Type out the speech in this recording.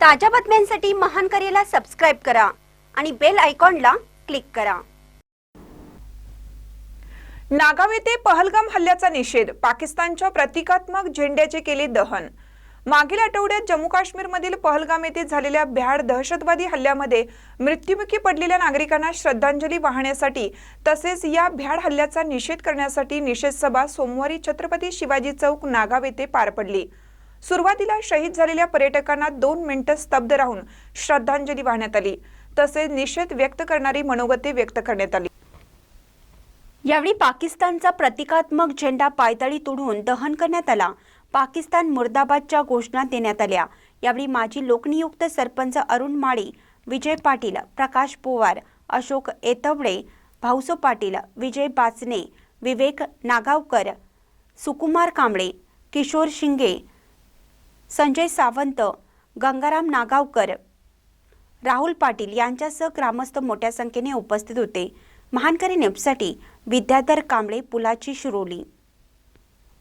ताज्या बातम्यांसाठी महान करेला सबस्क्राईब करा आणि बेल आयकॉनला क्लिक करा. नागाव येथे पहलगाम हल्ल्याचा निषेध पाकिस्तानच्या प्रतिकात्मक झेंड्याचे केले दहन. मागील आठवड्यात जम्मू काश्मीरमधील पहलगाम येथे झालेल्या भ्याड दहशतवादी हल्ल्यामध्ये मृत्युमुखी पडलेल्या नागरिकांना श्रद्धांजली वाहण्यासाठी तसेच या भ्याड हल्ल्याचा निषेध करण्यासाठी निषेध सभा सोमवारी छत्रपती शिवाजी चौक नागाव येथे पार पडली. सुरुवातीला शहीद झालेल्या पर्यटकांना दोन मिनिटं स्तब्ध राहून श्रद्धांजली वाहण्यात आली. तसेच निषेध व्यक्त करणारी मनोगते व्यक्त करण्यात आली. यावेळी पाकिस्तानचा प्रतिकात्मक झेंडा पायदळी तोडून दहन करण्यात आला. पाकिस्तान मुर्दाबादच्या घोषणा देण्यात आल्या. यावेळी माजी लोकनियुक्त सरपंच अरुण माळी विजय पाटील प्रकाश पोवार अशोक एतवडे भाऊसो पाटील विजय बाचने विवेक नागावकर सुकुमार कांबळे किशोर शिंगे संजय सावंत गंगाराम नागावकर राहुल पाटील यांच्यासह ग्रामस्थ मोठ्या संख्येने उपस्थित होते. महानकरी नेपसाठी विद्याधर कांबळे पुलाची शिरोली